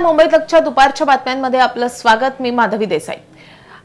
मुंबई तकच्या दुपारच्या बातम्यांमध्ये आपलं स्वागत. मी माधवी देसाई.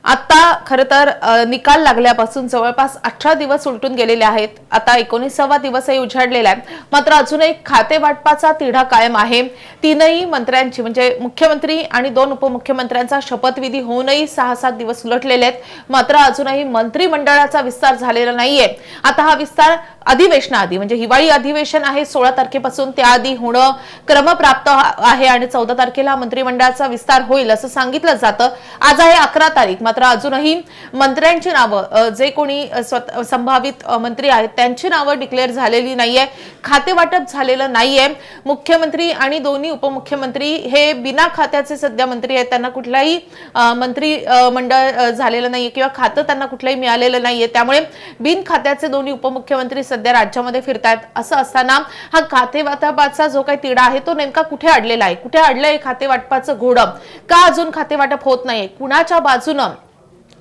आता खर तर निकाल लागल्यापासून जवळपास अठरा दिवस उलटून गेलेले आहेत. आता एकोणीसावा दिवसही उजाडलेला आहे. मात्र अजूनही खाते वाटपाचा तिढा कायम आहे. तीनही मंत्र्यांची म्हणजे मुख्यमंत्री आणि दोन उपमुख्यमंत्र्यांचा शपथविधी होऊनही सहा सात दिवस उलटलेले आहेत. मात्र अजूनही मंत्रिमंडळाचा विस्तार झालेला नाहीये. आता हा विस्तार अधिवेशनाआधी म्हणजे हिवाळी अधिवेशन आहे सोळा तारखेपासून त्याआधी होणं क्रमप्राप्त आहे आणि चौदा तारखेला मंत्रिमंडळाचा विस्तार होईल असं सांगितलं जातं. आज आहे अकरा तारीख मात्र अजूनही मंत्र्यांची नावं जे कोणी स्वत- संभावित मंत्री आहेत त्यांची नावं डिक्लेअर झालेली नाहीये खाते वाटप झालेलं नाहीये. मुख्यमंत्री आणि दोन्ही उपमुख्यमंत्री हे बिना खात्याचे सध्या मंत्री आहेत त्यांना कुठलाही मंत्री मंडळ झालेलं नाहीये किंवा खातं त्यांना कुठलंही मिळालेलं नाहीये. त्यामुळे बिन खात्याचे दोन्ही उपमुख्यमंत्री सध्या राज्यामध्ये फिरतायत असं असताना हा खाते वाटपाचा जो काही तिढा आहे तो नेमका कुठे अडलेला आहे? कुठे अडलंय खाते वाटपाचं घोडं? का अजून खाते वाटप होत नाहीये? कुणाच्या बाजूनं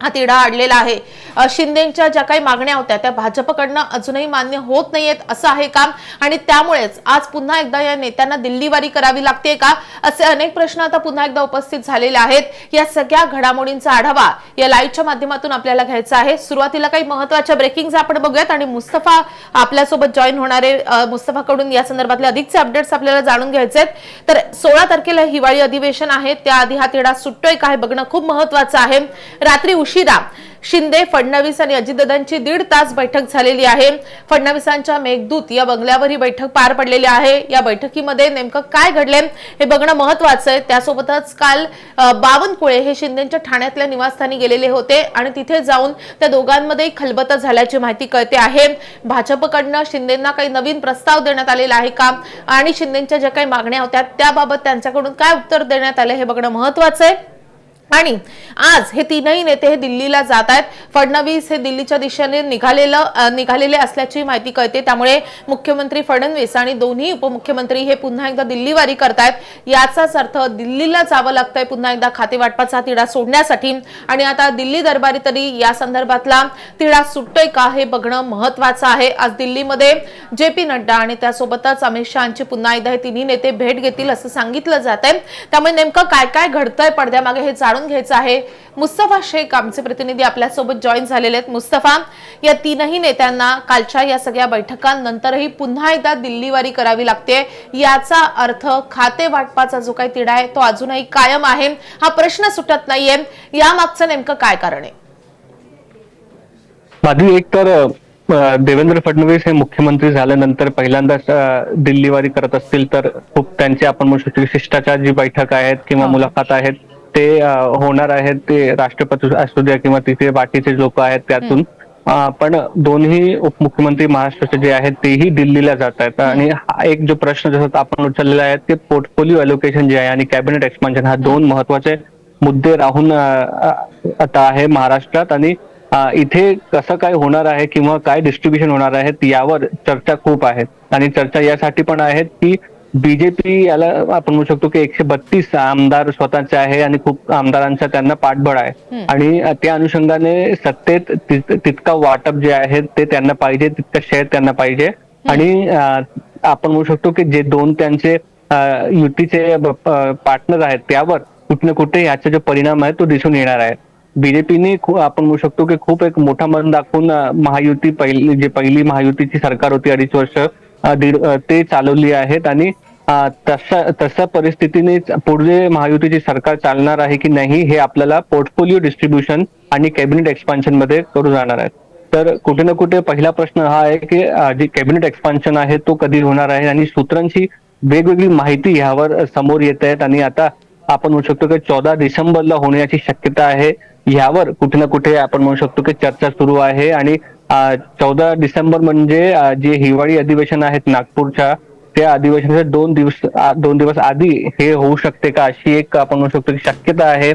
हा तिढा अडलेला आहे? शिंदेच्या ज्या काही मागण्या होत्या त्या भाजपकडनं अजूनही मान्य होत नाहीयेत असं आहे का? आणि त्यामुळेच आज पुन्हा एकदा या नेत्यांना दिल्लीवारी करावी लागते का? असे अनेक प्रश्न आता पुन्हा एकदा उपस्थित झालेले आहेत. या सगळ्या घडामोडींचा आढावा या लाईव्हच्या माध्यमातून आपल्याला घ्यायचा आहे. सुरुवातीला काही महत्त्वाच्या ब्रेकिंग आपण बघूयात आणि मुस्तफा आपल्यासोबत जॉईन होणारे मुस्तफाकडून या संदर्भातले अधिकचे अपडेट्स आपल्याला जाणून घ्यायचे आहेत. तर सोळा तारखेला हिवाळी अधिवेशन आहे. त्याआधी हा तिढा सुटतोय का हे बघणं खूप महत्वाचं आहे. रात्री उशिरा शिंदे फडणवीस आणि अजितदादांची दीड तास बैठक झालेली आहे. फडणवीसांच्या मेघदूत या बंगल्यावर ही बैठक पार पडलेली आहे. या बैठकीमध्ये नेमकं काय घडले हे बघणं महत्वाचं आहे. त्यासोबतच काल बावनकुळे हे शिंदेच्या ठाण्यातल्या निवासस्थानी गेलेले होते आणि तिथे जाऊन त्या दोघांमध्ये खलबत झाल्याची माहिती कळते आहे. भाजपकडनं शिंदेना काही नवीन प्रस्ताव देण्यात आलेला आहे का? आणि शिंदेच्या ज्या काही मागण्या होत्या त्याबाबत त्यांच्याकडून काय उत्तर देण्यात आलं हे बघणं महत्वाचं आहे. आणि आज हे तीनही नेते हे दिल्लीला जात आहेत. फडणवीस हे दिल्लीच्या दिशेने निघालेलं निघालेले असल्याची माहिती कळते. त्यामुळे मुख्यमंत्री फडणवीस आणि दोन्ही उपमुख्यमंत्री हे पुन्हा एकदा दिल्लीवारी करतायत. याचाच अर्थ दिल्लीला जावं लागतंय पुन्हा एकदा खाते वाटपाचा तिढा सोडण्यासाठी. आणि आता दिल्ली दरबारी तरी या संदर्भातला तिढा सुटतोय का हे बघणं महत्वाचं आहे. आज दिल्लीमध्ये जे पी नड्डा आणि त्यासोबतच अमित शहाची पुन्हा एकदा हे तिन्ही नेते भेट घेतील असं सांगितलं जात आहे त्यामुळे नेमकं काय काय घडतंय पडद्यामागे हे जाणून घ्यायचं आहे. मुस्तफा शेख आमचे प्रतिनिधी आपल्यासोबत जॉईन झालेले आहेत. मुस्तफा या तीनही नेत्यांना कालच्या या सगळ्या बैठकांनंतरही पुन्हा एकदा दिल्लीवारी करावी लागते. याचा अर्थ खाते वाटपाचा जो काही तिढा आहे तो अजूनही कायम आहे. हा प्रश्न सुटत नाहीये. यामागचं नेमकं काय कारण आहे? माधवी एक तर देवेंद्र फडणवीस हे मुख्यमंत्री झाल्यानंतर पहिल्यांदाच अ, दिल्लीवारी करत असतील तर खूप त्यांचे आपण म्हणू शकतो शिष्टाचार जी बैठक आहेत किंवा. मुलाखत आहेत ते होणार आहेत ते राष्ट्रपती असू द्या किंवा तिथे बाकीचे लोक आहेत त्यातून. पण दोन्ही उपमुख्यमंत्री महाराष्ट्राचे जे आहेत तेही दिल्लीला जात आहेत. आणि हा एक जो प्रश्न जसं आपण उचललेला आहे ते पोर्टफोलिओ अलोकेशन जे आहे आणि कॅबिनेट एक्सपान्शन हा दोन महत्त्वाचे मुद्दे राहून आता आहे महाराष्ट्रात. आणि इथे कसं काय होणार आहे किंवा काय डिस्ट्रीब्युशन होणार आहे यावर चर्चा खूप आहेत आणि चर्चा यासाठी पण आहेत की बीजेपी याला आपण म्हणू शकतो की एकशे बत्तीस आमदार स्वतःचे आहे आणि खूप आमदारांचा त्यांना पाठबळ आहे. आणि त्या अनुषंगाने सत्तेत तितका वाटप जे आहे ते त्यांना पाहिजे तितकं शेअर त्यांना पाहिजे. आणि आपण म्हणू शकतो की जे दोन त्यांचे युतीचे पार्टनर आहेत त्यावर कुठे ना कुठे याचा जो परिणाम आहे तो दिसून येणार आहे. बीजेपीने आपण म्हणू शकतो की खूप एक मोठा मन दाखवून महायुती पहिली जी पहिली महायुतीची सरकार होती अडीच वर्ष दीड ते चालवली आहेत आणि तशा तशा परिस्थितीने पुढे महायुतीचे सरकार चालणार आहे की नाही हे आपल्याला पोर्टफोलिओ डिस्ट्रीब्युशन आणि कॅबिनेट एक्सपान्शनमध्ये करू जाणार आहे. तर कुठे ना कुठे पहिला प्रश्न हा आहे की जे कॅबिनेट एक्सपान्शन आहे तो कधी होणार आहे आणि सूत्रांची वेगवेगळी माहिती ह्यावर समोर येत आहेत आणि आता आपण म्हणू शकतो की चौदा डिसेंबरला होण्याची शक्यता आहे. ह्यावर कुठे ना कुठे आपण म्हणू शकतो की चर्चा सुरू आहे आणि चौदा डिसेंबर म्हणजे जे हिवाळी अधिवेशन आहेत नागपूरच्या त्या अधिवेशनाच्या दोन दिवस दोन दिवस आधी हे होऊ शकते का अशी एक आपण म्हणू शकतो की शक्यता आहे.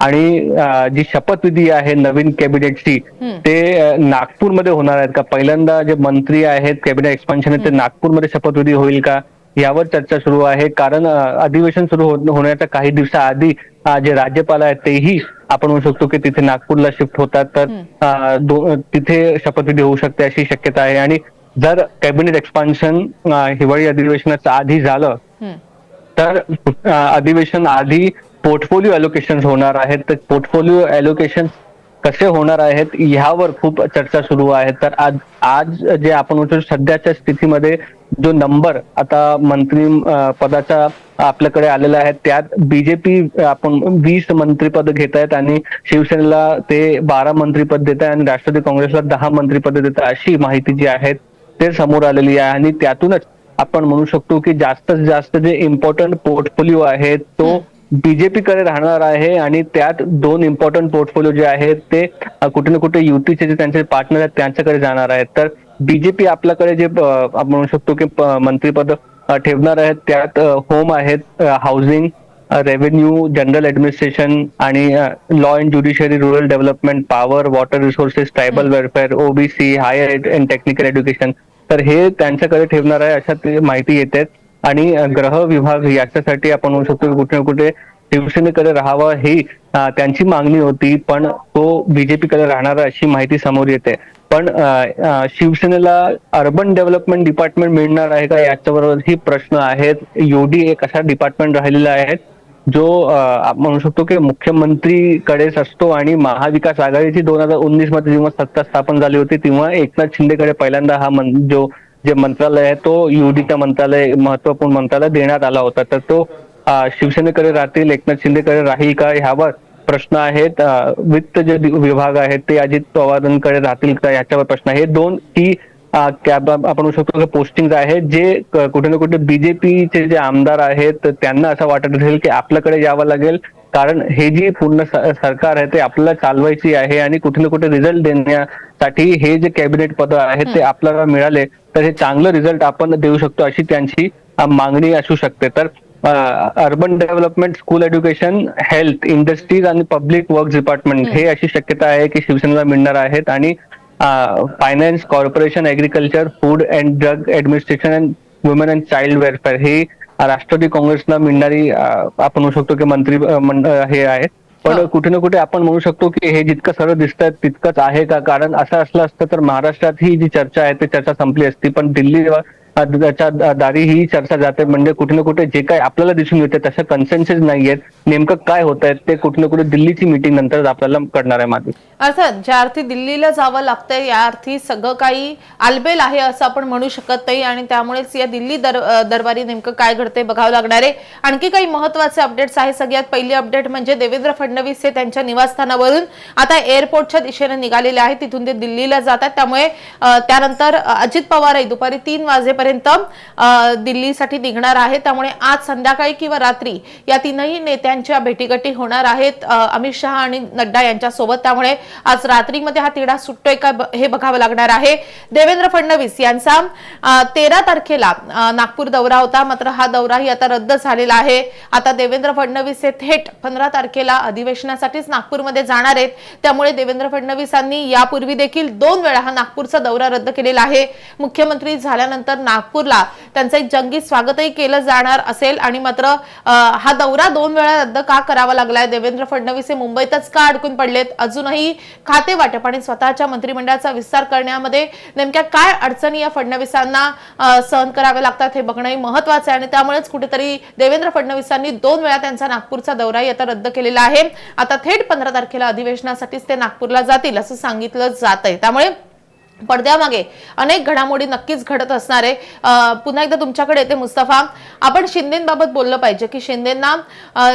आणि जी शपथविधी आहे नवीन कॅबिनेटची ते नागपूरमध्ये होणार आहेत का? पहिल्यांदा जे मंत्री आहेत कॅबिनेट एक्सपान्शन आहे ते नागपूरमध्ये शपथविधी होईल का? यावर चर्चा सुरू आहे. कारण अधिवेशन सुरू होण्याच्या काही दिवसाआधी जे राज्यपाल आहेत तेही आपण म्हणू शकतो की तिथे नागपूरला शिफ्ट होतात. तर तिथे शपथविधी होऊ शकते अशी शक्यता आहे. आणि जर कॅबिनेट एक्सपान्शन हिवाळी अधिवेशनाच्या आधी झालं. तर अधिवेशन आधी पोर्टफोलिओ अलोकेशन होणार आहेत. तर पोर्टफोलिओ अलोकेशन कसे होणार आहेत ह्यावर खूप चर्चा सुरू आहे. तर आज आज जे आपण म्हणतो सध्याच्या स्थितीमध्ये जो नंबर आता मंत्री पदाचा आपल्याकडे आलेला आहे त्यात बीजेपी आपण वीस मंत्रीपद घेत आहेत आणि शिवसेनेला ते बारा मंत्रीपद देत आहे आणि राष्ट्रवादी काँग्रेसला दहा मंत्रीपद देत आहे. अशी माहिती जी आहे ते समोर आलेली आहे आणि त्यातूनच आपण म्हणू शकतो की जास्तीत जास्त जे इम्पॉर्टंट पोर्टफोलिओ आहे तो बीजेपी कडे राहणार आहे आणि त्यात दोन इम्पॉर्टंट पोर्टफोलिओ जे आहेत ते कुठे ना कुठे युतीचे जे त्यांचे पार्टनर आहेत त्यांच्याकडे जाणार आहेत. तर बीजेपी आपल्याकडे जे आपण म्हणू शकतो की मंत्रीपद ठेवणार आहेत त्यात होम आहेत हाऊसिंग रेव्हेन्यू जनरल ऍडमिनिस्ट्रेशन आणि law and judiciary rural development power water resources tribal welfare OBC higher and technical education तर हे त्यांच्याकडे ठेवणार आहे अशा ते माहिती येते. आणि गृह विभाग याच्यासाठी आपण म्हणू शकतो की कुठे ना कुठे शिवसेनेकडे राहावं ही त्यांची मागणी होती. पण तो बीजेपीकडे राहणार अशी माहिती समोर येते. पण शिवसेनेला अर्बन डेव्हलपमेंट डिपार्टमेंट मिळणार आहे का? याच्याबरोबर ही प्रश्न आहेत. योडी एक असा डिपार्टमेंट राहिलेला आहे? जो आपण म्हणू शकतो की मुख्यमंत्रीकडेच असतो आणि महाविकास आघाडीची दोन हजार उन्नीसमध्ये जेव्हा सत्ता स्थापन झाली होती तेव्हा एकनाथ शिंदेकडे पहिल्यांदा हा मन जो जे मंत्रालय आहे तो युडीचा मंत्रालय महत्त्वपूर्ण मंत्रालय देण्यात आला होता. तर तो शिवसेनेकडे राहतील एकनाथ शिंदेकडे राहील का? ह्यावर प्रश्न आहेत. वित्त जे विभाग आहेत ते अजित पवारांकडे राहतील का? याच्यावर प्रश्न आहे हे दोन की आपण म्हणू शकतो पोस्टिंग आहेत जे कुठे ना कुठे बीजेपीचे जे आमदार आहेत त्यांना असं वाटत असेल की आपल्याकडे यावं लागेल. कारण हे जी पूर्ण सरकार आहे ते आपल्याला चालवायची आहे आणि कुठे ना कुठे रिझल्ट देण्यासाठी हे जे कॅबिनेट पद आहेत ते आपल्याला मिळाले तर हे चांगलं रिझल्ट आपण देऊ शकतो अशी त्यांची मागणी असू शकते. तर urban development school education health industries आणि पब्लिक वर्क डिपार्टमेंट हे अशी शक्यता आहे की शिवसेनेला मिळणार आहेत आणि finance corporation agriculture food and drug administration and women and child welfare हे राष्ट्रवादी काँग्रेसला मिळणारी अ, आपण म्हणू शकतो की मंत्री मंड- अ, हे आहे. पण. कुठे ना कुठे आपण म्हणू शकतो की हे जितकं सरळ दिसतं तितकंच आहे का? कारण असं असलं असतं तर महाराष्ट्रात ही जी चर्चा आहे ती चर्चा संपली असती. पण दिल्ली दारी ही चर्चा जाते. म्हणजे कुठे ना कुठे जे काय आपल्याला दिसून येते तसं कन्सेन्सेस नाहीयेत. नेमकं काय होत आहे ते कुठे ना कुठे दिल्लीची मिटिंग नंतर आपल्याला कळणार आहे मागे. अर्थात ज्या अर्थी दिल्लीला जावं लागतंय या अर्थी सगळं काही आलबेल आहे असं आपण म्हणू शकत नाही. आणि त्यामुळेच या दिल्ली दर दरबारी नेमकं काय घडते बघावं लागणार आहे. आणखी काही महत्त्वाचे अपडेट्स आहे सगळ्यात पहिली अपडेट म्हणजे देवेंद्र फडणवीस हे त्यांच्या निवासस्थानावरून आता एअरपोर्टच्या दिशेने निघालेले आहेत. तिथून ते दिल्लीला जातात. त्यामुळे त्यानंतर अजित अजित पवारही दुपारी तीन वाजेपर्यंत पर्यंत दिल्लीसाठी निघणार आहे त्यामुळे आज संध्याकाळी किंवा रात्री या तीनही नेत्यांच्या भेटीगाठी होणार आहेत अमित शहा आणि नड्डा यांच्या सोबत त्यामुळे आज रात्रीमध्ये हा तिढा सुटतोय का हे बघावं लागणार आहे. देवेंद्र फडणवीस यांचा तेरा तारखेला नागपूर दौरा होता. मात्र हा दौराही आता रद्द झालेला आहे. आता देवेंद्र फडणवीस हे थेट पंधरा तारखेला अधिवेशनासाठीच नागपूरमध्ये जाणार आहेत. त्यामुळे देवेंद्र फडणवीसांनी यापूर्वी देखील दोन वेळा हा नागपूरचा दौरा रद्द केलेला आहे. मुख्यमंत्री झाल्यानंतर नागपूरला. त्यांचं एक जंगी स्वागतही केलं जाणार असेल आणि मात्र हा दौरा दोन वेळा रद्द का करावा लागलाय? देवेंद्र फडणवीस हे मुंबईतच का अडकून पडलेत? अजूनही खाते वाटप आणि स्वतःच्या मंत्रिमंडळाचा विस्तार करण्यामध्ये नेमक्या काय अडचणी या फडणवीसांना सहन कराव्या लागतात हे बघणंही महत्वाचं आहे आणि त्यामुळेच कुठेतरी देवेंद्र फडणवीसांनी दोन वेळा त्यांचा नागपूरचा दौराही आता रद्द केलेला आहे. आता थेट पंधरा तारखेला अधिवेशनासाठीच ते नागपूरला जातील असं सांगितलं जात आहे त्यामुळे पडद्यामागे अनेक घडामोडी नक्कीच घडत असणार. आहे पुन्हा एकदा तुमच्याकडे येते मुस्तफा. आपण शिंदेबाबत बोललं पाहिजे की शिंदेना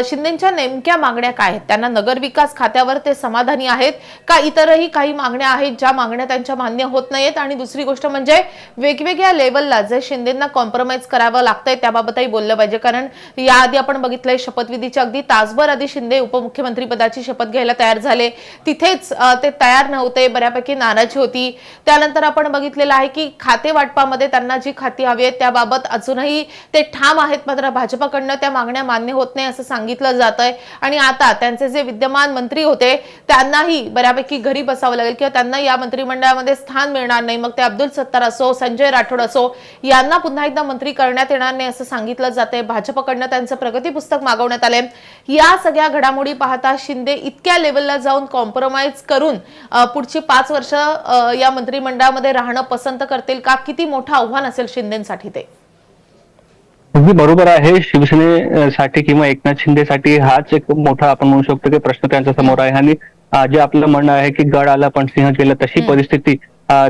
शिंदेच्या नेमक्या मागण्या काय आहेत? त्यांना नगरविकास खात्यावर ते समाधानी आहेत का इतरही काही मागण्या आहेत ज्या मागण्या त्यांच्या मान्य होत नाहीत? आणि दुसरी गोष्ट म्हणजे वेगवेगळ्या लेवलला जे शिंदेना कॉम्प्रोमाइज करावं लागतंय त्याबाबतही बोललं पाहिजे. कारण याआधी आपण बघितलंय शपथविधीच्या अगदी तासभर आधी शिंदे उपमुख्यमंत्री पदाची शपथ घ्यायला तयार झाले. तिथेच ते तयार नव्हते. बऱ्यापैकी नाराजी होती. त्यानंतर आपण बघितलेलं आहे की खाते वाटपामध्ये त्यांना जी खाती हवी आहेत त्याबाबत अजूनही ते ठाम आहेत. मात्र भाजपाकडनं त्या मागण्या मान्य होत नाही असं सांगितलं जात आहे आणि आता त्यांचे जे विद्यमान मंत्री होते त्यांनाही बऱ्यापैकी घरी बसावं लागेल किंवा त्यांना या मंत्रिमंडळामध्ये स्थान मिळणार नाही. मग ते अब्दुल सत्तार असो संजय राठोड असो यांना पुन्हा एकदा मंत्री करण्यात येणार नाही असं सांगितलं जाते भाजपकडनं त्यांचं प्रगती पुस्तक मागवण्यात आलंय. या सगळ्या घडामोडी पाहता शिंदे इतक्या लेवलला जाऊन कॉम्प्रोमाइज करून पुढची पाच वर्ष या मंत्री मंत्रिमंडळामध्ये राहणं पसंत करतील का? किती मोठं आव्हान असेल शिंदेसाठी ते? अगदी बरोबर आहे. शिवसेनेसाठी किंवा एकनाथ शिंदेसाठी हाच एक मोठा आपण म्हणू शकतो की प्रश्न त्यांच्यासमोर आहे. आणि जे आपलं म्हणणं आहे की गड आला पण सिंह गेला तशी. परिस्थिती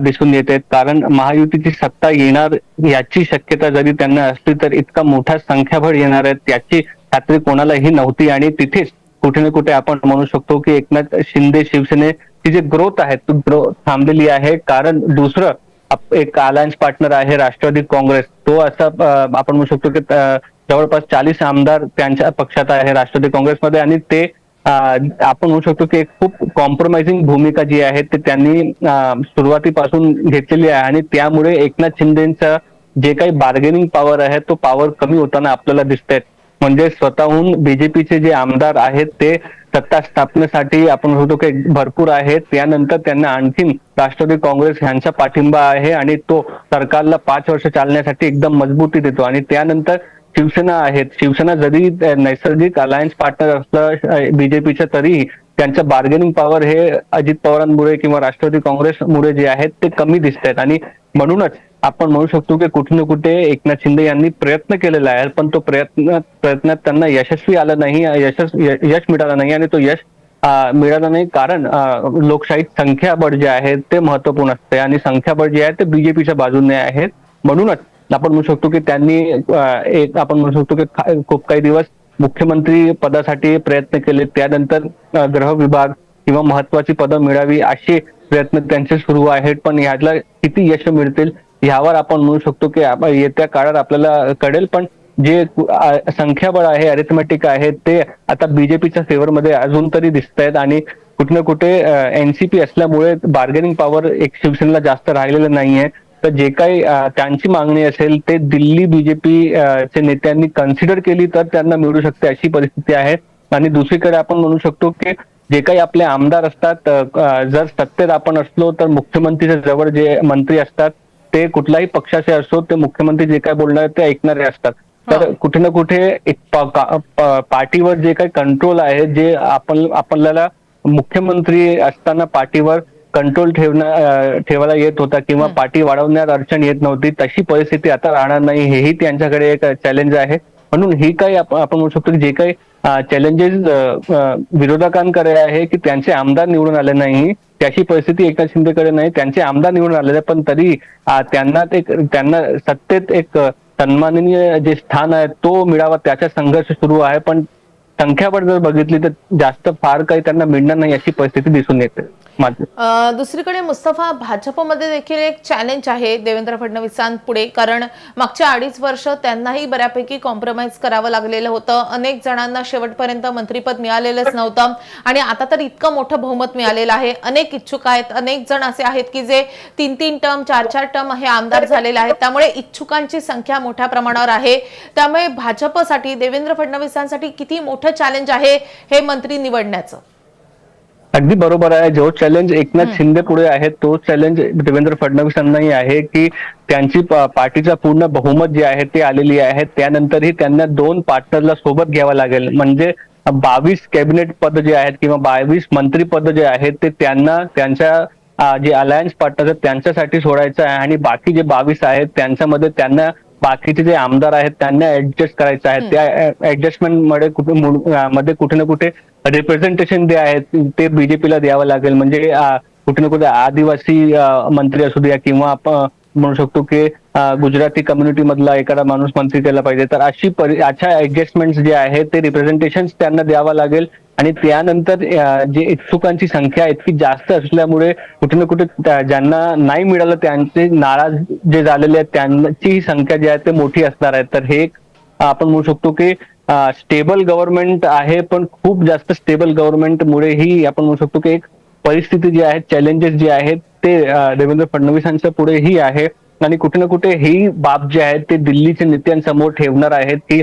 दिसून येते. कारण महायुतीची सत्ता येणार याची शक्यता जरी त्यांना असली तर इतका मोठा संख्याबळ येणार आहे. त्याची खात्री कोणालाही नव्हती. आणि तिथेच कुठे ना कुठे आपण म्हणू शकतो की एकनाथ शिंदे ती जी ग्रोथ आहे ती ग्रोथ थांबलेली आहे. कारण दुसरं एक अलायन्स पार्टनर आहे राष्ट्रवादी काँग्रेस. तो असा आपण म्हणू शकतो की जवळपास चाळीस आमदार त्यांच्या पक्षात आहे राष्ट्रवादी काँग्रेसमध्ये आणि ते आपण म्हणू शकतो की एक खूप कॉम्प्रोमाइझिंग भूमिका जी आहे ते त्यांनी सुरुवातीपासून घेतलेली आहे. आणि त्यामुळे एकनाथ शिंदेचा जे काही बार्गेनिंग पॉवर आहे तो पॉवर कमी होताना आपल्याला दिसत म्हणजे स्वतःहून बीजेपीचे जे आमदार आहेत ते सत्ता स्थापनेसाठी आपण म्हणतो की भरपूर आहेत. त्यानंतर त्यांना आणखीन राष्ट्रवादी काँग्रेस यांचा पाठिंबा आहे आणि तो सरकारला पाच वर्ष चालण्यासाठी एकदम मजबूती देतो. आणि त्यानंतर शिवसेना आहेत. शिवसेना जरी नैसर्गिक अलायन्स पार्टनर असलं बीजेपीच्या तरीही त्यांचं बार्गेनिंग पॉवर हे अजित पवारांमुळे किंवा राष्ट्रवादी काँग्रेसमुळे जे आहेत ते कमी दिसत आहेत आणि म्हणूनच आपण म्हणू शकतो की कुठे ना कुठे एकनाथ शिंदे यांनी प्रयत्न केलेला आहे पण तो प्रयत्न प्रयत्नात त्यांना यशस्वी आला नाही यश मिळाला नाही आणि तो यश मिळाला नाही. कारण लोकशाहीत संख्याबळ जे आहे ते महत्त्वपूर्ण असते आणि संख्याबळ जे आहे ते बीजेपीच्या बाजूने आहेत म्हणूनच आपण म्हणू शकतो की त्यांनी एक आपण म्हणू शकतो की खूप काही दिवस मुख्यमंत्री पदासाठी प्रयत्न केले. त्यानंतर अं, गृह विभाग किंवा महत्वाची पदं मिळावी असे प्रयत्न त्यांचे सुरू आहेत. पण याला किती यश मिळतील यावर आपण म्हणू शकतो की येत्या काळात आपल्याला कळेल. पण जे संख्याबळ आहे अरिथमेटिक आहे ते आता बीजेपीच्या फेवरमध्ये अजून तरी दिसत आहेत आणि कुठे ना कुठे एनसीपी असल्यामुळे बार्गेनिंग पॉवर एक शिवसेनेला जास्त राहिलेलं नाहीये. तर जे काही त्यांची मागणी असेल ते दिल्ली बीजेपी चे नेत्यांनी कन्सिडर केली तर त्यांना मिळू शकते अशी परिस्थिती आहे आणि दुसरीकडे आपण म्हणू शकतो की जे काही आपले आमदार असतात जर सत्तेत आपण असलो तर मुख्यमंत्रीच्या जवळ जे मंत्री असतात ते कुठल्याही पक्षाचे असो ते मुख्यमंत्री जे काय बोलणार ते ऐकणारे असतात तर. कुठे ना कुठे एक पार्टीवर जे काही कंट्रोल आहे जे आपण आपल्याला मुख्यमंत्री असताना पार्टीवर कंट्रोल ठेवणं अं, ठेवायला येत होता किंवा. पार्टी वाढवण्यात अडचण येत नव्हती तशी परिस्थिती आता राहणार नाही. हेही त्यांच्याकडे एक चॅलेंज आहे. म्हणून ही काही आप- आपण म्हणू शकतो की जे काही चॅलेंजेस विरोधकांकडे आहे की त्यांचे आमदार निवडून आले नाही त्याची परिस्थिती एकनाथ शिंदेकडे नाही त्यांचे आमदार निवडून आलेले पण तरी त्यांना ते त्यांना सत्तेत एक सन्माननीय जे स्थान आहे तो मिळावा त्याचा संघर्ष सुरू आहे. पण संख्याबळ जर बघितली तर जास्त फार काही त्यांना मिळणार नाही अशी परिस्थिती दिसून येते. दुसरीकडे मुस्तफा भाजपमध्ये देखील एक चॅलेंज आहे देवेंद्र फडणवीसांपुढे. कारण मागच्या अडीच वर्ष त्यांनाही बऱ्यापैकी कॉम्प्रोमाइज करावं लागलेलं होतं. अनेक जणांना शेवटपर्यंत मंत्रीपद मिळालेलंच नव्हतं. आणि आता तर इतकं मोठं बहुमत मिळालेलं आहे. अनेक इच्छुक आहेत. अनेक जण असे आहेत की जे तीन तीन टर्म चार चार टर्म हे आमदार झालेले आहेत. त्यामुळे इच्छुकांची संख्या मोठ्या प्रमाणावर आहे. त्यामुळे भाजपसाठी देवेंद्र फडणवीसांसाठी किती मोठं चॅलेंज आहे हे मंत्री निवडण्याचं. अगदी बरोबर आहे. जो चॅलेंज एकनाथ शिंदे पुढे आहे तो चॅलेंज देवेंद्र फडणवीसांनाही आहे की त्यांची पार्टीचा पूर्ण बहुमत जे आहे ते आलेली आहे. त्यानंतरही त्यांना दोन पार्टनरला सोबत घ्यावं लागेल. म्हणजे बावीस कॅबिनेट पद जे आहेत किंवा बावीस मंत्री पद जे आहेत ते त्यांना त्यांच्या जे अलायन्स पार्टनर आहेत त्यांच्यासाठी सोडायचं आहे. आणि बाकी जे बावीस आहेत त्यांच्यामध्ये त्यांना बाकीचे जे आमदार आहेत त्यांना ऍडजस्ट करायचं आहे. त्या ऍडजस्टमेंटमध्ये कुठे मध्ये कुठे ना कुठे रिप्रेझेंटेशन जे आहेत ते बीजेपीला द्यावं लागेल. म्हणजे कुठे ना कुठे आदिवासी मंत्री असू द्या किंवा आपण म्हणू शकतो की गुजराती कम्युनिटी मधला एखादा माणूस मंत्री केला पाहिजे. तर अशी परि अशा ऍडजस्टमेंट जे आहेत ते रिप्रेझेंटेशन त्यांना द्यावं लागेल. आणि त्यानंतर जे इच्छुकांची संख्या इतकी जास्त असल्यामुळे कुठे ना कुठे ज्यांना नाही मिळालं त्यांचे नाराज जे झालेले आहेत त्यांची संख्या जी आहे ते मोठी असणार आहे तर हे एक आपण म्हणू शकतो की स्टेबल गव्हर्नमेंट आहे पण खूप जास्त स्टेबल गव्हर्नमेंटमुळे ही आपण म्हणू शकतो की एक परिस्थिती जी आहे चॅलेंजेस जे आहेत ते देवेंद्र फडणवीसांच्या पुढेही आहे. आणि कुठे ना कुठे ही बाब जे आहेत ते दिल्लीच्या नेत्यांसमोर ठेवणार आहेत की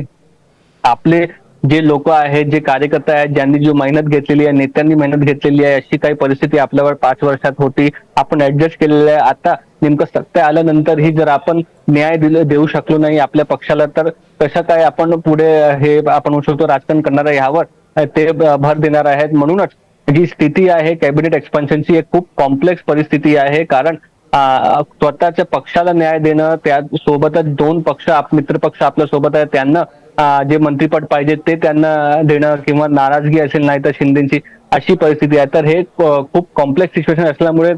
आपले जे लोक आहेत जे कार्यकर्ते आहेत ज्यांनी जो मेहनत घेतलेली आहे नेत्यांनी मेहनत घेतलेली आहे अशी काही परिस्थिती आपल्यावर पाच वर्षात होती. आपण ऍडजस्ट केलेलं आहे. आता नेमकं सत्ता आल्यानंतर ही जर आपण न्याय दिलं देऊ शकलो नाही आपल्या पक्षाला तर कसं काय आपण पुढे हे आपण म्हणू शकतो राजकारण करणार आहे ह्यावर. ते भर देणार आहेत. म्हणूनच जी स्थिती आहे कॅबिनेट एक्सपान्शनची एक खूप कॉम्प्लेक्स परिस्थिती आहे. कारण स्वतःच्या पक्षाला न्याय देणं त्या सोबतच दोन पक्ष आप- मित्र पक्ष आपल्यासोबत आहे त्यांना जे मंत्रीपद पाहिजे ते त्यांना देणं किंवा नाराजगी असेल नाही तर शिंदेची अशी परिस्थिती आहे. तर हे खूप कॉम्प्लेक्स सिच्युएशन असल्यामुळे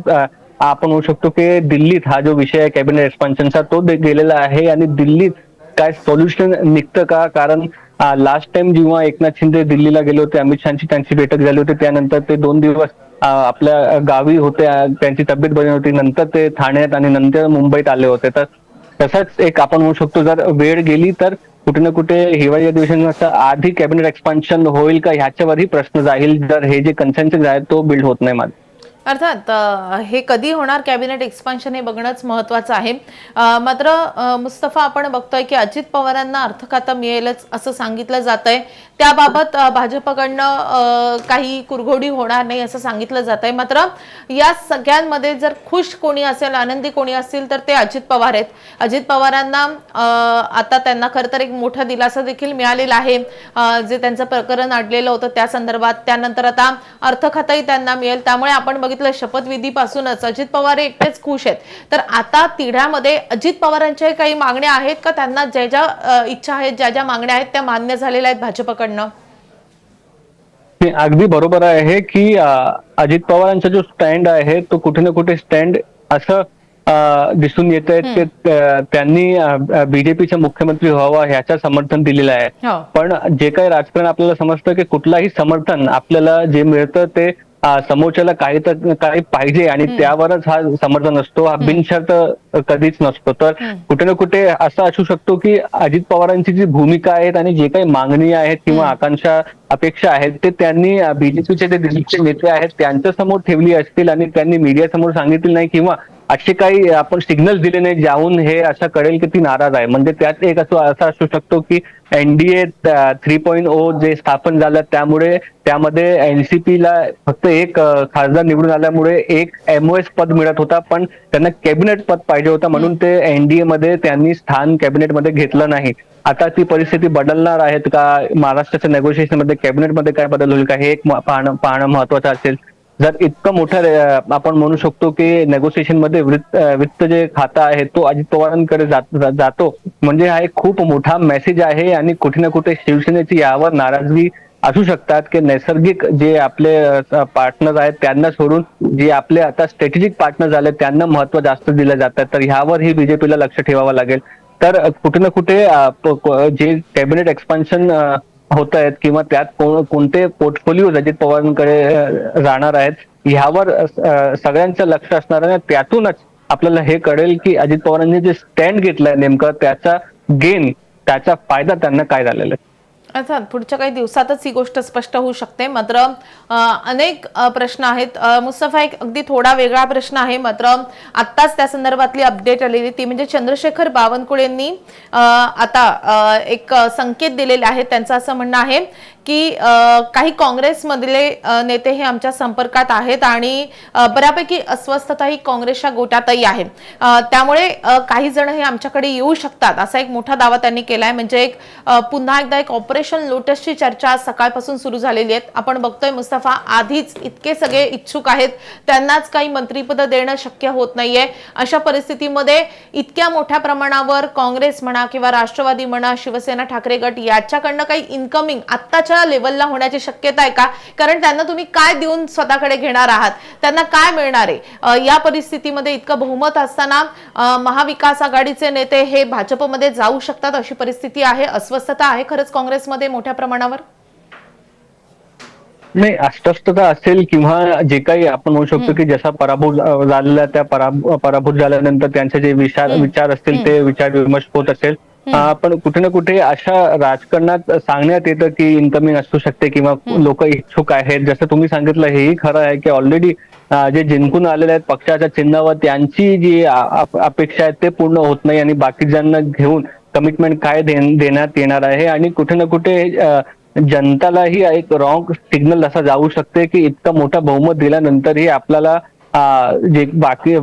आपण म्हणू शकतो की दिल्लीत हा जो विषय आहे कॅबिनेट एक्सपान्शनचा तो गेलेला आहे. आणि दिल्लीत काय सोल्युशन निघतं का? कारण लास्ट टाइम जेव्हा एकनाथ शिंदे दिल्लीला गेले होते अमित शहाची त्यांची बैठक झाली होती. त्यानंतर ते दोन दिवस आपल्या गावी होते त्यांची तब्येत बरी होती नंतर ते ठाण्यात आणि नंतर मुंबईत आले होते. तर तसंच एक आपण म्हणू शकतो जर वेळ गेली तर कुठे ना कुठे हिवाळी अधिवेशनाच्या आधी कॅबिनेट एक्सपान्शन होईल का ह्याच्यावरही प्रश्न जाईल जर हे जे कन्सेन्सेस आहे तो बिल्ड होत नाही माझं. अर्थात हे कधी होणार? कॅबिनेट एक्सपान्शन हे बघणंच महत्वाचं आहे. मात्र मुस्तफा आपण बघतोय की अजित पवारांना अर्थखातं मिळेलच असं सांगितलं जात आहे त्याबाबत भाजपकडनं काही कुरघोडी होणार नाही असं सांगितलं जात आहे मात्र या सगळ्यांमध्ये जर खुश कोणी असेल आनंदी कोणी असतील तर ते अजित पवार आहेत. अजित पवारांना आता त्यांना खरं तर एक मोठा दिलासा देखील मिळालेला आहे. जे त्यांचं प्रकरण अडलेलं होतं त्या संदर्भात. त्यानंतर आता अर्थखातही त्यांना मिळेल. त्यामुळे आपण बघितलं शपथविधीपासूनच अजित पवार एकटेच खुश आहेत. तर आता तिढ्यामध्ये अजित पवारांच्या काही मागण्या आहेत का? त्यांना ज्या ज्या इच्छा आहेत ज्या ज्या मागण्या आहेत त्या मान्य झालेल्या आहेत भाजपकडनं? अगदी बरोबर आहे की अजित पवारांचा जो स्टँड आहे तो कुठे ना कुठे स्टँड असं दिसून येत आहे की त्या- त्यांनी बीजेपीचा मुख्यमंत्री व्हावा ह्याचं समर्थन दिलेलं आहे. हो. पण जे काही राजकारण आपल्याला समजतं की कुठलाही समर्थन आपल्याला जे मिळतं ते समोरच्याला काही तर काही पाहिजे आणि त्यावरच हा समर्थन असतो. हा बिनशर्त कधीच नसतो. तर कुठे ना कुठे असं असू शकतो की अजित पवारांची जी भूमिका आहेत आणि जे काही मागणी आहेत किंवा आकांक्षा अपेक्षा आहेत ते त्यांनी बीजेपीचे जे दिल्लीचे नेते आहेत त्यांच्यासमोर ठेवली असतील आणि त्यांनी मीडिया समोर सांगितले नाही किंवा असे काही आपण सिग्नल दिले नाही ज्याहून हे असं कळेल की ती नाराज आहे. म्हणजे त्यात एक असं असं असू शकतो की एनडीए थ्री पॉईंट ओ जे स्थापन झालं त्यामुळे त्यामध्ये एनसीपीला फक्त एक खासदार निवडून आल्यामुळे एक एमओएस पद मिळत होता पण त्यांना कॅबिनेट पद पाहिजे होतं म्हणून ते एनडीए मध्ये त्यांनी स्थान कॅबिनेटमध्ये घेतलं नाही. आता ती परिस्थिती बदलणार आहेत का? महाराष्ट्राच्या नेगोशिएशनमध्ये कॅबिनेटमध्ये काय बदल होईल का? हे एक पाहणं पाहणं महत्वाचं असेल. जर इतकं मोठं आपण म्हणू शकतो की नेगोशिएशनमध्ये वित्त वित्त जे खाता आहे तो अजित पवारांकडे जा- जातो म्हणजे हा एक खूप मोठा मेसेज आहे आणि कुठे ना कुठे शिवसेनेची यावर नाराजगी असू शकतात की नैसर्गिक जे आपले पार्टनर आहेत त्यांना सोडून जे आपले आता स्ट्रॅटेजिक पार्टनर झाले त्यांना महत्त्व जास्त दिलं जातं. तर ह्यावर ही बीजेपीला लक्ष ठेवावं लागेल. तर कुठे ना कुठे जे कॅबिनेट एक्सपान्शन होत आहेत किंवा त्यात कोणते पोर्टफोलिओ अजित पवारांकडे राहणार जाणार आहेत ह्यावर सगळ्यांचं लक्ष असणार आहे. त्यातूनच आपल्याला हे कळेल की अजित पवारांनी जे स्टँड घेतलाय नेमकं त्याचा गेन त्याचा फायदा त्यांना काय झालेला आहे. अर्थात पुढच्या काही दिवसातच ही गोष्ट स्पष्ट होऊ शकते. मात्र अनेक प्रश्न आहेत. मुस्तफा एक अगदी थोडा वेगळा प्रश्न आहे. मात्र आत्ताच त्या संदर्भातली अपडेट आलेली ती म्हणजे चंद्रशेखर बावनकुळेंनी आता एक संकेत दिलेले आहेत. त्यांचं असं म्हणणं आहे की काही काँग्रेसमधले नेते हे आमच्या संपर्कात आहेत आणि बऱ्यापैकी अस्वस्थता ही काँग्रेसच्या गोटातही आहे. त्यामुळे काही जण हे आमच्याकडे येऊ शकतात असा एक मोठा दावा त्यांनी केलाय. म्हणजे एक पुन्हा एकदा एक ऑपरेशन लोटसची चर्चा सकाळपासून सुरू झालेली आहे आपण बघतोय मुस्तफा आधीच इतके सगळे इच्छुक आहेत. त्यांनाच काही मंत्रीपद देणं शक्य होत नाहीये. अशा परिस्थितीमध्ये इतक्या मोठ्या प्रमाणावर काँग्रेस म्हणा किंवा राष्ट्रवादी म्हणा शिवसेना ठाकरे गट याच्याकडनं काही इन्कमिंग आत्ताच्या लेवलला होण्याची शक्यता आहे का? कारण त्यांना तुम्ही काय देऊन स्वतःकडे घेणार आहात? त्यांना काय मिळणार आहे? या परिस्थितीमध्ये इतकं बहुमत असताना महाविकास आघाडीचे नेते हे भाजपमध्ये जाऊ शकतात अशी परिस्थिती आहे? अस्वस्थता आहे खरंच काँग्रेसमध्ये मोठ्या प्रमाणावर? नाही अस्वस्थता असेल किंवा जे काही आपण म्हणू शकतो की जसा पराभव झा- झालेला त्या पराभ- पराभूत झाल्यानंतर त्यांचे जे विचार विचार असतील ते विचार विमर्श होत असेल. पण कुठे ना कुठे अशा राजकारणात सांगण्यात येतं की इन्कमिंग असू शकते किंवा लोक इच्छुक आहेत. जसं तुम्ही सांगितलं हेही खरं आहे की ऑलरेडी जे जिंकून आलेले आहेत पक्षाच्या चिन्हावर त्यांची जी अपेक्षा आहे ते पूर्ण होत नाही आणि बाकीच्यांना घेऊन कमिटमेंट काय देण- देण्यात येणार आहे आणि कुठे ना कुठे जनतालाही एक रॉंग सिग्नल असा जाऊ शकते की इतका मोठा बहुमत दिल्यानंतरही आपल्याला जे बाकी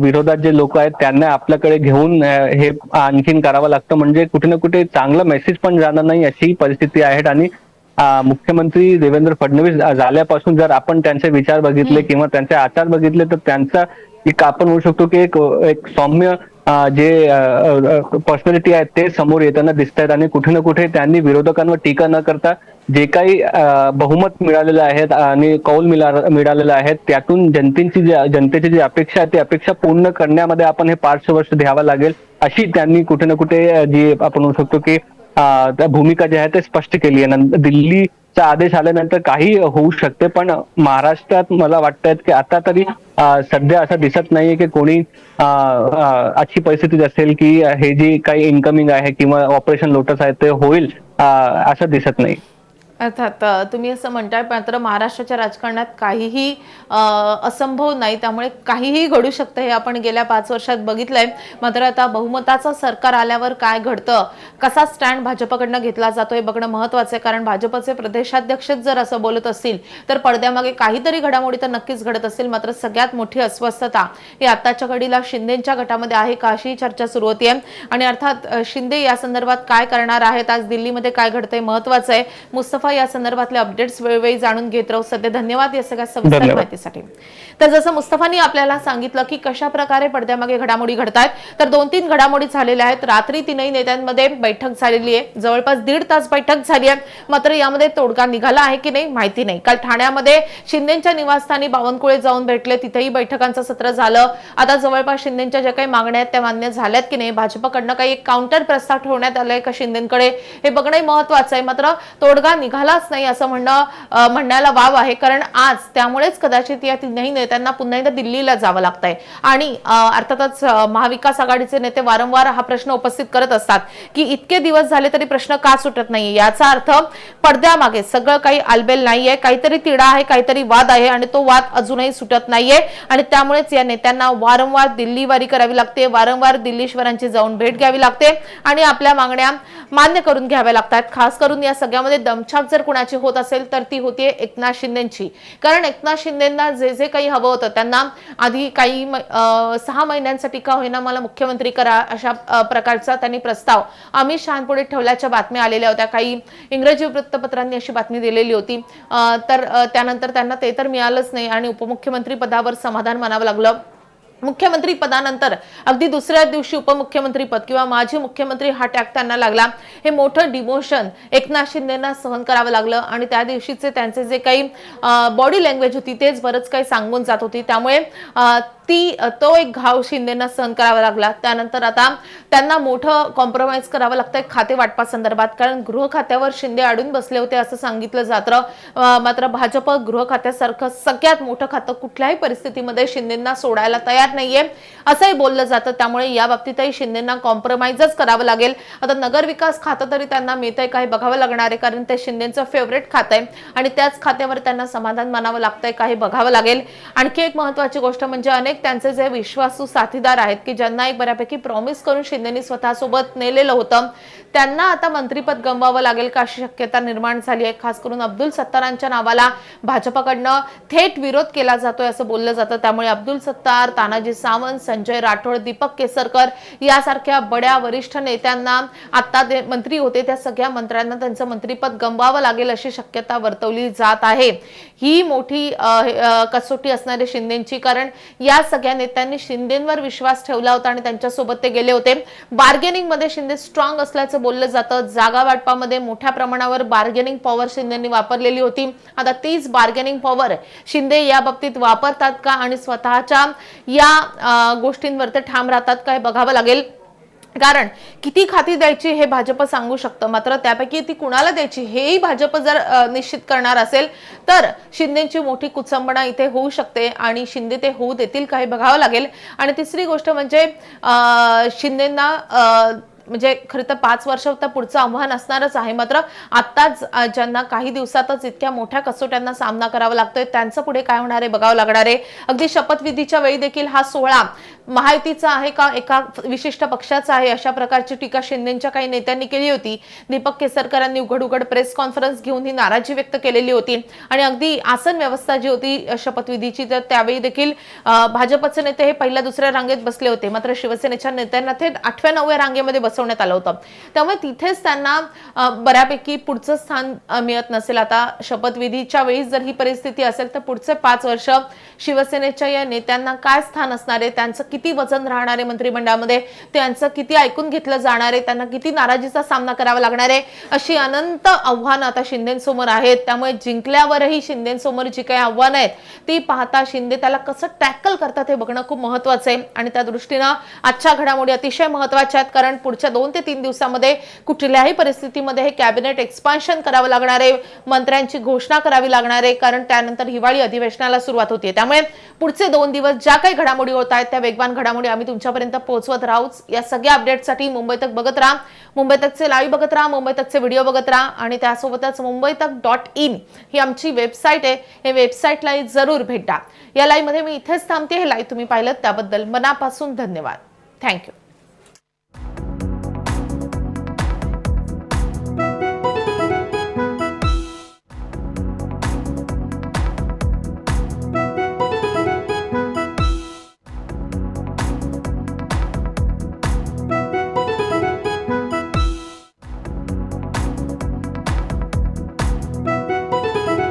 विरोधात जे लोक आहेत त्यांना आपल्याकडे घेऊन हे आणखीन करावं लागतं. म्हणजे कुठे ना कुठे चांगला मेसेज पण जाणार नाही अशी परिस्थिती आहे आणि मुख्यमंत्री देवेंद्र फडणवीस झाल्यापासून जर आपण त्यांचे विचार बघितले किंवा त्यांचे आचार बघितले तर त्यांचा एक आपण म्हणू शकतो की एक सौम्य जे पर्सनॅलिटी आहेत ते समोर येताना दिसत आहेत आणि कुठे ना कुठे त्यांनी विरोधकांवर टीका न करता जे काही बहुमत मिळालेलं आहे आणि कौल मिळालेलं आहे त्यातून जनतेची जी जनतेची जी अपेक्षा आहे ती अपेक्षा पूर्ण करण्यामध्ये आपण हे पाच वर्ष द्यावं लागेल अशी त्यांनी कुठे ना कुठे जी आपण म्हणू शकतो की भूमिका जी आहे ते स्पष्ट केली आहे. दिल्ली चा आदेश आल्यानंतर काही होऊ शकते पण महाराष्ट्रात मला वाटतंय की आता तरी सध्या असं दिसत नाहीये की कोणी अशी परिस्थिती असेल की हे जी काही इन्कमिंग आहे किंवा ऑपरेशन लोटस आहे ते होईल असं दिसत नाही. अर्थात तुम्ही असं म्हणताय मात्र महाराष्ट्राच्या राजकारणात काहीही असंभव नाही. त्यामुळे काहीही घडू शकतं हे आपण गेल्या पाच वर्षात बघितलंय. मात्र आता बहुमताचं सरकार आल्यावर काय घडतं? कसा स्टँड भाजपकडनं घेतला जातो हे बघणं महत्वाचं आहे. कारण भाजपचे प्रदेशाध्यक्षच जर असं बोलत असतील तर पडद्यामागे काहीतरी घडामोडी तर नक्कीच घडत असेल मात्र सगळ्यात मोठी अस्वस्थता ही आत्ताच्या घडीला शिंदेच्या गटामध्ये आहे का अशी चर्चा सुरू होती आणि अर्थात शिंदे या संदर्भात काय करणार आहेत? आज दिल्लीमध्ये काय घडतंय महत्वाचं आहे. मुस्तफा या संदर्भातले अपडेट्स वेळोवेळी जाणून घेत राहू. सध्या धन्यवाद या सगळ्या सविस्तर. माहितीसाठी. तर जसं मुस्तफानी आपल्याला सांगितलं की कशा प्रकारे पडद्यामागे घडामोडी घडतायत तर दोन तीन घडामोडी झालेल्या आहेत. रात्री तीनही नेत्यांमध्ये बैठक झालेली आहे. जवळपास दीड तास बैठक झाली आहे. मात्र यामध्ये तोडगा निघाला आहे की नाही माहिती नाही. काल ठाण्यामध्ये शिंदेच्या निवासस्थानी बावनकुळे जाऊन भेटले. तिथेही बैठकांचं सत्र झालं. आता जवळपास शिंदेच्या ज्या काही मागण्या आहेत त्या मान्य झाल्यात की नाही भाजपकडनं काही एक काउंटर प्रस्ताव ठेवण्यात आलाय का शिंदेकडे हे बघणं महत्वाचं आहे. मात्र तोडगा निघालाच नाही असं म्हणणं म्हणण्याला वाव आहे. कारण आज त्यामुळेच कदाचित या तीनही नेत्यांना पुन्हा एकदा दिल्लीला जावं लागतंय. आणि अर्थातच महाविकास आघाडीचे नेते वारंवार हा प्रश्न उपस्थित करत असतात की इतके दिवस झाले तरी प्रश्न का सुटत नाही याचा अर्थ पडद्यामागे सगळं काही आलबेल नाहीये. काहीतरी तिढा आहे काहीतरी वाद आहे आणि तो वाद अजूनही सुटत नाहीये. आणि त्यामुळेच या नेत्यांना वारंवार दिल्लीवारी करावी लागते. वारंवार दिल्लीश्वरांची जाऊन भेट घ्यावी लागते. आणि आपल्या मागण्या मान्य करून घ्याव्या लागतात. खास करून या सगळ्यामध्ये दमछाक जर कुणाची होत असेल तर ती होती एकनाथ शिंदेची. कारण एकनाथ शिंदेना जे जे काही हवं होतं त्यांना आधी काही सहा महिन्यांसाठी का होईना मला मुख्यमंत्री करा अशा प्रकारचा त्यांनी प्रस्ताव अमित शहापुढे ठेवल्याच्या बातम्या आलेल्या होत्या. काही इंग्रजी वृत्तपत्रांनी अशी बातमी दिलेली होती. तर त्यानंतर त्यांना ते तर मिळालंच नाही आणि उपमुख्यमंत्री पदावर समाधान मानावं लागलं. मुख्यमंत्री पदानंतर अगदी दुसऱ्या दिवशी उपमुख्यमंत्री पद किंवा माजी मुख्यमंत्री हा टॅग त्यांना लागला. हे मोठं डिमोशन एकनाथ शिंदेना सहन करावं लागलं आणि त्या दिवशीचे त्यांचे जे काही बॉडी लँग्वेज होती तेच बरंच काही सांगून जात होती. त्यामुळे ती तो एक घाव शिंदेना सहन करावा लागला. त्यानंतर आता त्यांना मोठं कॉम्प्रोमाइज करावं लागतंय खाते वाटपा संदर्भात. कारण गृह खात्यावर शिंदे अडून बसले होते असं सांगितलं जातं. मात्र भाजप गृह खात्यासारखं सगळ्यात मोठं खातं कुठल्याही परिस्थितीमध्ये शिंदेना सोडायला तयार नाहीये असंही बोललं जातं. त्यामुळे या बाबतीतही शिंदेना कॉम्प्रोमाइजच करावं लागेल. आता नगर विकास खातं तरी त्यांना मिळतंय काही बघावं लागणार आहे कारण ते शिंदेचं फेवरेट खातं आहे. आणि त्याच खात्यावर त्यांना समाधान मानावं लागतंय काही बघावं लागेल. आणखी एक महत्वाची गोष्ट म्हणजे अनेक त्यांचे जे विश्वासू साथीदार आहेत की ज्यांना एक बऱ्यापैकी प्रॉमिस करून शिंदेनी स्वतःसोबत नेलेलं होतं त्यांना आता मंत्रीपद गमवावं लागेल का अशी शक्यता निर्माण झाली आहे. खास करून अब्दुल सत्तारांच्या नावाला भाजपाकडनं थेट विरोध केला जातोय असं बोललं जातं. त्यामुळे अब्दुल सत्तार तानाजी सावंत संजय राठोड दीपक केसरकर यासारख्या बड्या वरिष्ठ नेत्यांना आता मंत्री होते त्या सगळ्या मंत्र्यांना त्यांचं मंत्रीपद गमवावं लागेल अशी शक्यता वर्तवली जात आहे. ही मोठी कसोटी असणारी शिंदेची कारण या सगळ्या नेत्यांनी शिंदेवर विश्वास ठेवला होता आणि त्यांच्यासोबत ते गेले होते. बार्गेनिंगमध्ये शिंदे स्ट्रॉंग असल्याचं बोललं जातं. जागा वाटपामध्ये मोठ्या प्रमाणावर बार्गेनिंग पॉवर शिंदेनी वापरलेली होती. आता तीच बार्गेनिंग पॉवर शिंदे या बाबतीत वापरतात का आणि स्वतःच्या या गोष्टींवर ते ठाम राहतात काय बघावं लागेल. कारण किती खाती द्यायची हे भाजप सांगू शकतं. मात्र त्यापैकी ती कुणाला द्यायची हेही भाजप जर निश्चित करणार असेल तर शिंदेची मोठी कुचंबणा इथे होऊ शकते आणि शिंदे ते होऊ देतील काही बघावं लागेल. आणि तिसरी गोष्ट म्हणजे शिंदेना म्हणजे खरं तर पाच वर्ष तर पुढचं आव्हान असणारच आहे. मात्र आत्ताच ज्यांना काही दिवसातच इतक्या मोठ्या कसोट्यांना सामना करावा लागतोय त्यांचं पुढे काय होणार आहे बघावं लागणार आहे. अगदी शपथविधीच्या वेळी देखील हा सोहळा महायुतीचा आहे का? एका विशिष्ट पक्षाचा आहे? अशा प्रकारची टीका शिंदेच्या काही नेत्यांनी केली होती. दीपक केसरकरांनी उघड उघड प्रेस कॉन्फरन्स घेऊन ही नाराजी व्यक्त केलेली होती. आणि अगदी आसन व्यवस्था जी होती शपथविधीची तर त्यावेळी देखील भाजपचे नेते हे पहिल्या दुसऱ्या रांगेत बसले होते. मात्र शिवसेनेच्या नेत्यांना ते आठव्या नवव्या रांगेमध्ये बसवण्यात आलं होतं. त्यामुळे तिथेच त्यांना बऱ्यापैकी पुढचं स्थान मिळत नसेल. आता शपथविधीच्या वेळी जर ही परिस्थिती असेल तर पुढचे पाच वर्ष शिवसेनेच्या या नेत्यांना काय स्थान असणार आहे? त्यांचं किती वजन राहणार आहे मंत्रिमंडळामध्ये त्यांचं किती ऐकून घेतलं जाणार आहे त्यांना किती नाराजीचा सामना करावा लागणार आहे अशी अनंत आव्हानं आता शिंदेसमोर आहेत. त्यामुळे जिंकल्यावरही शिंदेसमोर जी काही आव्हानं आहेत ती पाहता शिंदे त्याला कसं टॅकल करतात हे बघणं खूप महत्वाचं आहे. आणि त्या दृष्टीनं आजच्या घडामोडी अतिशय महत्त्वाच्या आहेत कारण पुढच्या दोन ते तीन दिवसामध्ये कुठल्याही परिस्थितीमध्ये हे कॅबिनेट एक्सपान्शन करावं लागणार आहे मंत्र्यांची घोषणा करावी लागणार आहे कारण त्यानंतर हिवाळी अधिवेशनाला सुरुवात होते त्यामुळे पुढचे दोन दिवस ज्या काही घडामोडी होत आहेत त्या वेगवान घडामोडी आम्ही तुमच्यापर्यंत पोहोचवत राहूच. या सगळ्या अपडेटसाठी मुंबई तक बघत राहा. मुंबई तकचे लाईव्ह बघत राहा मुंबई तकचे व्हिडिओ बघत राहा आणि त्यासोबतच मुंबई तक डॉट इन ही आमची वेबसाईट आहे. हे वेबसाईटलाही जरूर भेट या लाईव्हमध्ये मी इथेच थांबते. हे लाईव्ह तुम्ही पाहिलं त्याबद्दल मनापासून धन्यवाद. थँक्यू